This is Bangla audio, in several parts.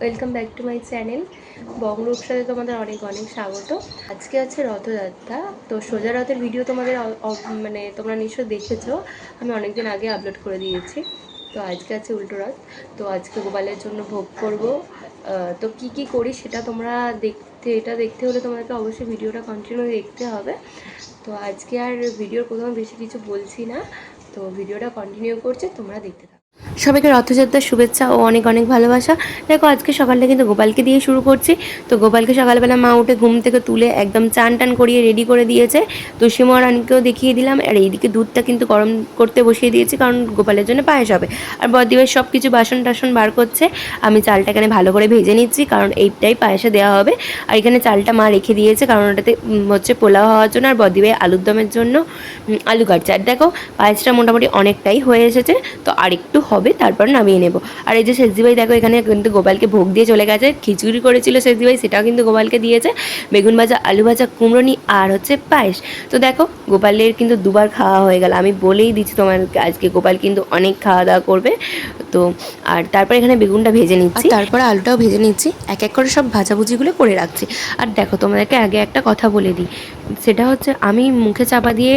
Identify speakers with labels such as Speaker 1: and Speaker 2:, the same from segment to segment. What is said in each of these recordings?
Speaker 1: Welcome back to my channel বংরূপ সাথে তোমাদের অনেক অনেক স্বাগত। আজকে আছে রথযাত্রা। তো সোজা রথের ভিডিও তোমাদের মানে তোমরা নিশ্চয় দেখেছ। আমি অনেকদিন আগে আপলোড করে দিয়েছি। তো আজকে আছে উল্টো রথ। তো আজকে গোপালের জন্য ভোগ করব। তো কি কি করি সেটা তোমরা দেখতে, এটা দেখতে হলে তোমাদেরকে অবশ্যই ভিডিওটা কন্টিনিউ দেখতে হবে। তো আজকে আর ভিডিওর প্রথমে বেশি কিছু বলছি না। তো ভিডিওটা কন্টিনিউ করছে, তোমরা দেখতে থাকো। সবাইকে রথযাত্রার শুভেচ্ছা ও অনেক অনেক ভালোবাসা। দেখো, আজকে সকালটা কিন্তু গোপালকে দিয়ে শুরু করছি। তো গোপালকে সকালবেলা মা উঠে ঘুম থেকে তুলে একদম চান টান করিয়ে রেডি করে দিয়েছে। তুলসী মহারানীকেও দেখিয়ে দিলাম। আর এইদিকে দুধটা কিন্তু গরম করতে বসিয়ে দিয়েছি, কারণ গোপালের জন্য পায়েস হবে। আর বদিবের সব কিছু বাসন টাসন বার করছে। আমি চালটা এখানে ভালো করে ভেজে নিচ্ছি, কারণ এইটাই পায়েসে দেওয়া হবে। আর এখানে চালটা মা রেখে দিয়েছে, কারণ ওটাতে হচ্ছে পোলাও হওয়ার জন্য আর বদিবে আলুর দমের জন্য আলু কাটছে আর দেখো, পায়েসটা মোটামুটি অনেকটাই হয়ে এসেছে। তো আর একটু হবে তারপর নামিয়ে নেব। আর এই যে শেষদি ভাই দেখো এখানে কিন্তু গোপালকে ভোগ দিয়ে চলে গেছে। খিচুড়ি করেছিল শেষদি ভাই সেটাও কিন্তু গোপালকে দিয়েছে। বেগুন ভাজা আলু ভাজা কুমড়োনি আর হচ্ছে পায়েস। তো দেখো গোপালের কিন্তু দুবার খাওয়া হয়ে গেল। আমি বলেই দিচ্ছি তোমার আজকে গোপাল কিন্তু অনেক খাওয়া দাওয়া করবে। তো আর তারপর এখানে বেগুনটা ভেজে নিচ্ছি। তারপর আলুটাও ভেজে নিচ্ছি। এক এক করে সব ভাজাভুজিগুলো করে রাখছি। আর দেখো তোমাদেরকে আগে একটা কথা বলে দিই। সেটা হচ্ছে আমি মুখে চাপা দিয়ে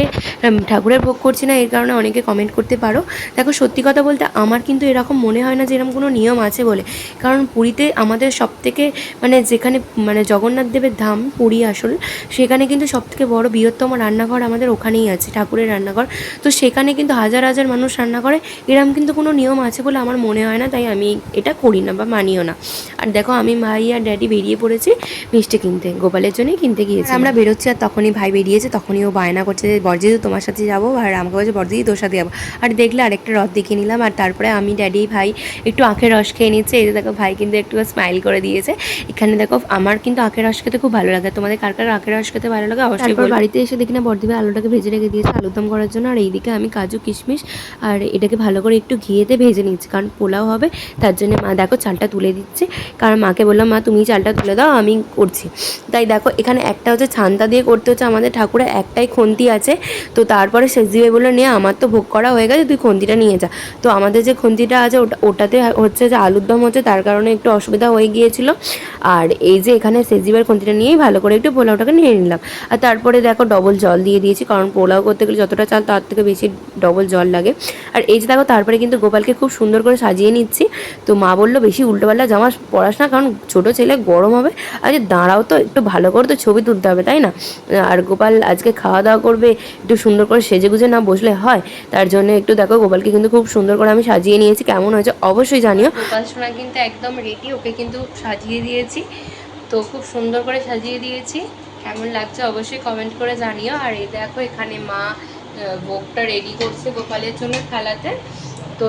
Speaker 1: ঠাকুরের ভোগ করছি না, এর কারণে অনেকে কমেন্ট করতে পারো। দেখো, সত্যি কথা বলতে আমার কিন্তু এরকম মনে হয় না যে এরকম কোনো নিয়ম আছে বলে। কারণ পুরীতে আমাদের সব থেকে মানে যেখানে মানে জগন্নাথ দেবের ধাম, পুরী আসল, সেখানে কিন্তু সব থেকে বড় বৃহত্তম রান্নাঘর আমাদের ওখানেই আছে, ঠাকুরের রান্নাঘর। তো সেখানে কিন্তু হাজার হাজার মানুষ রান্না করে, এরকম কিন্তু কোনো নিয়ম আছে বলে আমার মনে হয় না, তাই আমি এটা করি না বা মানিও না। আর দেখো, আমি ভাই আর ড্যাডি বেরিয়ে পড়েছি মিষ্টি কিনতে, গোপালের জন্যই কিনতে গিয়েছি আমরা বেরোচ্ছি আর তখনই ভাই বেরিয়েছে তখনই ও বায়না করছে যে বরজিদু তোমার সাথে যাব আর আমাকে বলছে বরদিদি তোর সাথে যাব। আর দেখলে আরেকটা রথ দেখিয়ে নিলাম। আর তারপরে আমি ড্যাডি ভাই একটু আখের রস খেয়ে নিচ্ছে। এই যে দেখো ভাই কিন্তু একটু স্মাইল করে দিয়েছে। এখানে দেখো আমার কিন্তু আখের রস খেতে খুব ভালো লাগে। তোমাদের কার কার আখের রস খেতে ভালো লাগে অবশ্যই
Speaker 2: তারপর
Speaker 1: বাড়িতে এসে দেখি না বর্দিভাই আলুটাকে ভেজে রেখে দিয়েছে আলুদম করার জন্য। আর এইদিকে আমি কাজু কিশমিশ আর এটাকে ভালো করে একটু ঘিয়েতে ভেজে নিচ্ছি। কারণ পোলাও হবে তার জন্য মা দেখো চালটা তুলে দিচ্ছে। কারণ মাকে বললাম মা তুমি চালটা তুলে দাও আমি করছি। তাই দেখো এখানে একটা হচ্ছে ছান্তা দিয়ে করতে হচ্ছে আমাদের ঠাকুরের একটাই খন্তি আছে, তো তারপরে শেষদিবে বলে নিয়ে আমার তো ভোগ করা হয়ে গেছে, তুই খন্তিটা নিয়ে যা। তো আমাদের যে খন্তিটা আছে, ওটা, ওটাতে হচ্ছে যে আলুর দম হচ্ছে, তার কারণে একটু অসুবিধা হয়ে গিয়েছিল। আর এই যে এখানে শেষদিবের খন্তিটা নিয়েই ভালো করে একটু পোলাওটাকে নিয়ে নিলাম। আর তারপরে দেখো ডবল জল দিয়ে দিয়েছি, কারণ পোলাও করতে গেলে যতটা চাল, তার থেকে বেশি ডবল জল লাগে। আর এই যে দেখো, তারপরে কিন্তু গোপালকে খুব সুন্দর করে সাজিয়ে নিচ্ছি। তো মা বলল, বেশি উল্টোপাল্টা জামা পরাস না, কারণ ছোটো ছেলে গরম হবে, আর যে দাঁড়াও তো, একটু ভালো করে তো ছবি তুলতে হবে, তাই না? আর গোপাল আজকে খাওয়া দাওয়া করবে, একটু সুন্দর করে সেজে গুজে না বসলে হয়? তার জন্য একটু দেখো, গোপালকে কিন্তু খুব সুন্দর করে আমি সাজিয়ে নিয়েছি। কেমন হয়েছে অবশ্যই জানিও। গোপাল কিন্তু একদম রেডি ওকে কিন্তু সাজিয়ে দিয়েছি। তো খুব সুন্দর করে সাজিয়ে দিয়েছি। কেমন লাগছে অবশ্যই কমেন্ট করে জানিও। আর এই দেখো, এখানে মা ভোগটা রেডি করছে গোপালের জন্য খেলাতে। তো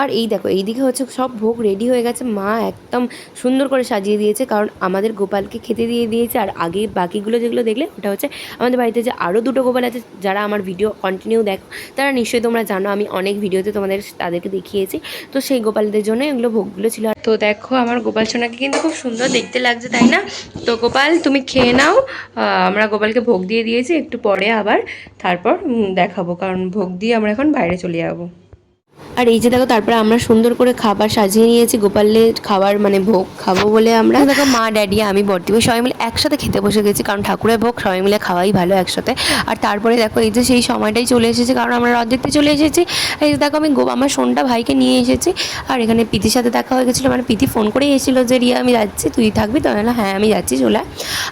Speaker 1: আর এই দেখো এইদিকে হচ্ছে সব ভোগ রেডি হয়ে গেছে। মা একদম সুন্দর করে সাজিয়ে দিয়েছে, কারণ আমাদের গোপালকে খেতে দিয়ে দিয়েছে। আর আগে বাকিগুলো যেগুলো দেখলে, ওটা হচ্ছে আমাদের বাড়িতে যে আরও দুটো গোপাল আছে, যারা আমার ভিডিও কন্টিনিউ দেখো, তারা নিশ্চয়ই তোমরা জানো, আমি অনেক ভিডিওতে তোমাদের তাদেরকে দেখিয়েছি। তো সেই গোপালদের জন্য এগুলো ভোগগুলো ছিল। তো দেখো, আমার গোপাল সোনাকে কিন্তু খুব সুন্দর দেখতে লাগছে, তাই না? তো গোপাল, তুমি খেয়ে নাও। আমরা গোপালকে ভোগ দিয়ে দিয়েছি, একটু পরে আবার তারপর দেখাবো, কারণ ভোগ দিয়ে আমরা এখন বাইরে চলে যাব। আর এই যে দেখো তারপরে আমরা সুন্দর করে খাবার সাজিয়ে নিয়েছি গোপালের খাবার মানে ভোগ খাব বলে আমরা। দেখো মা ড্যাডি আমি বর্তিবে সবাই মিলে একসাথে খেতে বসে গেছি কারণ ঠাকুরের ভোগ সবাই মিলে খাওয়াই ভালো একসাথে। আর তারপরে দেখো এই যে সেই সময়টাই চলে এসেছে কারণ আমরা রথ দেখতে চলে এসেছি। এই যে দেখো আমি গো- আমার সোনটা ভাইকে নিয়ে এসেছি। আর এখানে পিতির সাথে দেখা হয়ে গেছিল মানে পিতি ফোন করেই এসেছিল যে রিয়া আমি যাচ্ছি তুই থাকবি? তো বললাম, হ্যাঁ আমি যাচ্ছি চলে।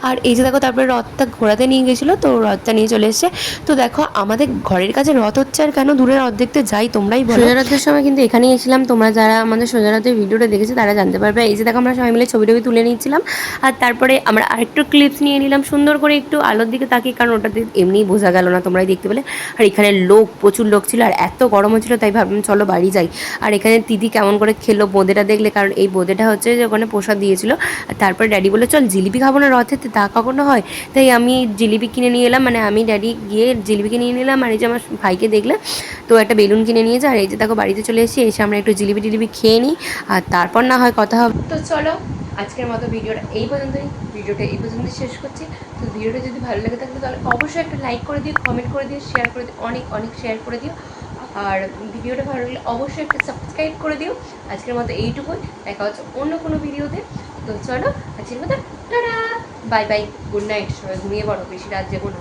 Speaker 1: আর এই যে দেখো তারপরে রথটা ঘোরাতে নিয়ে গেছিল তো রথটা নিয়ে চলে এসেছে। তো দেখো আমাদের ঘরের কাছে রথ হচ্ছে আর কেন দূরে রথ দেখতে যাই তোমরাই বলো। সোজারথের সময় কিন্তু এখানেই এসেছিলাম তোমরা যারা আমাদের সোজারথের ভিডিওটা দেখেছ, তারা জানতে পারবে। এই যে দেখো, আমরা সবাই মিলে ছবি টবি তুলে নিচ্ছিলাম। আর তারপরে আমরা আরেকটু ক্লিপস নিয়ে নিলাম, সুন্দর করে একটু আলোর দিকে তাকিয়ে, কারণ ওটাতে এমনিই বোঝা গেল না তোমরাই দেখতে পেলে। আর এখানে লোক, প্রচুর লোক ছিল, আর এত গরম হচ্ছিল, তাই ভাবলাম চলো বাড়ি যাই। আর এখানে দিদি কেমন করে খেলো বোঁদেটা দেখলে, কারণ এই বোঁদেটা হচ্ছে যে ওখানে প্রসাদ দিয়েছিল। আর তারপরে ড্যাডি বলে চল জিলিপি খাব না রথেতে, তা কখনো হয়? তাই আমি জিলিপি কিনে নিয়ে এলাম। মানে আমি ড্যাডি গিয়ে জিলিপি কিনে নিয়ে নিলাম আর এই যে আমার ভাইকে দেখলে, তো একটা বেলুন কিনে নিয়েছে আর এই যে দেখো বাড়িতে চলে এসেছি, এসে আমরা একটু জিলিপি টিলিপি খেয়ে নিই, আর তারপর না হয় কথা হবে। তো চলো, আজকের মতো ভিডিওটা এই পর্যন্তই, ভিডিওটা এই পর্যন্তই শেষ করছি। তো ভিডিওটা যদি ভালো লাগে থাকে, তাহলে অবশ্যই একটা লাইক করে দিও কমেন্ট করে দিও শেয়ার করে দিও, অনেক অনেক শেয়ার করে দিও। আর ভিডিওটা ভালো লাগলে অবশ্যই একটা সাবস্ক্রাইব করে দিও। আজকের মতো এইটুকুই, দেখা হচ্ছে অন্য কোনো ভিডিওতে। তো চলো, আজকের মতো, tata bye bye good night সবাই ঘুমিয়ে পড়ো, বেশি রাত জেগো না।